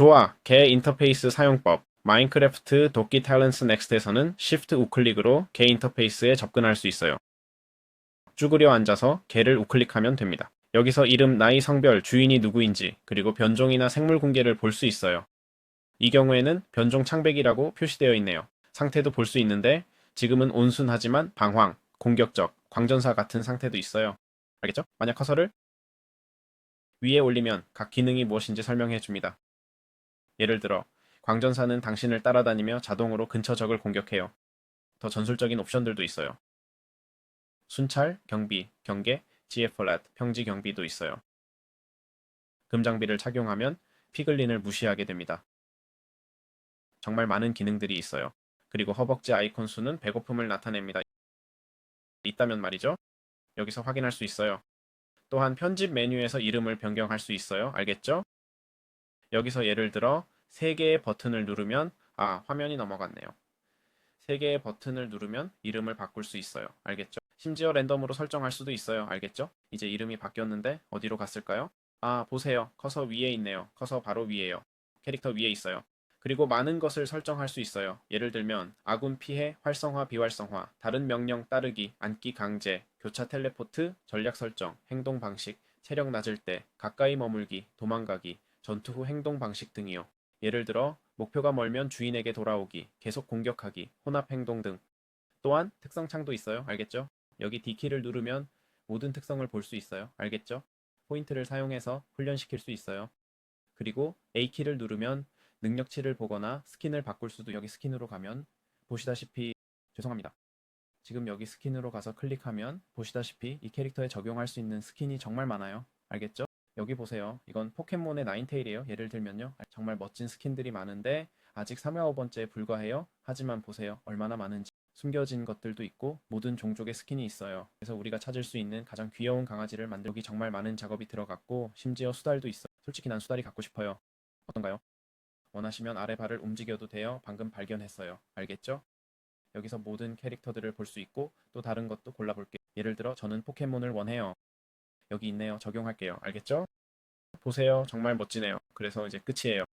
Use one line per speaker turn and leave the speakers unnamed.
좋아. 개 인터페이스 사용법. 마인크래프트 도끼 탤런스 넥스트에서는 Shift 우클릭으로 개 인터페이스에 접근할 수 있어요. 쭈그려 앉아서 개를 우클릭하면 됩니다. 여기서 이름, 나이, 성별, 주인이 누구인지, 그리고 변종이나 생물 공개를 볼 수 있어요. 이 경우에는 변종 창백이라고 표시되어 있네요. 상태도 볼 수 있는데 지금은 온순하지만 방황, 공격적, 광전사 같은 상태도 있어요. 알겠죠? 만약 커서를 위에 올리면 각 기능이 무엇인지 설명해 줍니다. 예를 들어 광전사는 당신을 따라다니며 자동으로 근처 적을 공격해요. 더 전술적인 옵션들도 있어요. 순찰, 경비, 경계, 플랫, 평지 경비도 있어요. 금장비를 착용하면 피글린을 무시하게 됩니다. 정말 많은 기능들이 있어요. 그리고 허벅지 아이콘 수는 배고픔을 나타냅니다. 있다면 말이죠. 여기서 확인할 수 있어요. 또한 편집 메뉴에서 이름을 변경할 수 있어요. 알겠죠? 여기서 예를 들어 3개의 버튼을 누르면 아, 화면이 넘어갔네요. 3개의 버튼을 누르면 이름을 바꿀 수 있어요. 알겠죠? 심지어 랜덤으로 설정할 수도 있어요. 알겠죠? 이제 이름이 바뀌었는데 어디로 갔을까요? 아, 보세요. 커서 위에 있네요. 커서 바로 위에요. 캐릭터 위에 있어요. 그리고 많은 것을 설정할 수 있어요. 예를 들면 아군 피해, 활성화, 비활성화, 다른 명령 따르기, 앉기 강제, 교차 텔레포트, 전략 설정, 행동 방식, 체력 낮을 때, 가까이 머물기, 도망가기, 전투 후 행동 방식 등이요. 예를 들어 목표가 멀면 주인에게 돌아오기, 계속 공격하기, 혼합 행동 등. 또한 특성 창도 있어요. 알겠죠? 여기 D키를 누르면 모든 특성을 볼 수 있어요. 알겠죠? 포인트를 사용해서 훈련시킬 수 있어요. 그리고 A키를 누르면 능력치를 보거나 스킨을 바꿀 수도 여기 스킨으로 가면 보시다시피 죄송합니다. 지금 여기 스킨으로 가서 클릭하면 보시다시피 이 캐릭터에 적용할 수 있는 스킨이 정말 많아요. 알겠죠? 여기 보세요. 이건 포켓몬의 나인테일이에요. 예를 들면요. 정말 멋진 스킨들이 많은데 아직 3회어번째에 불과해요. 하지만 보세요. 얼마나 많은지. 숨겨진 것들도 있고 모든 종족의 스킨이 있어요. 그래서 우리가 찾을 수 있는 가장 귀여운 강아지를 만들기 정말 많은 작업이 들어갔고 심지어 수달도 있어요. 솔직히 난 수달이 갖고 싶어요. 어떤가요? 원하시면 아래 발을 움직여도 돼요. 방금 발견했어요. 알겠죠? 여기서 모든 캐릭터들을 볼 수 있고 또 다른 것도 골라볼게요. 예를 들어 저는 포켓몬을 원해요. 여기 있네요. 적용할게요. 알겠죠? 보세요. 정말 멋지네요. 그래서 이제 끝이에요.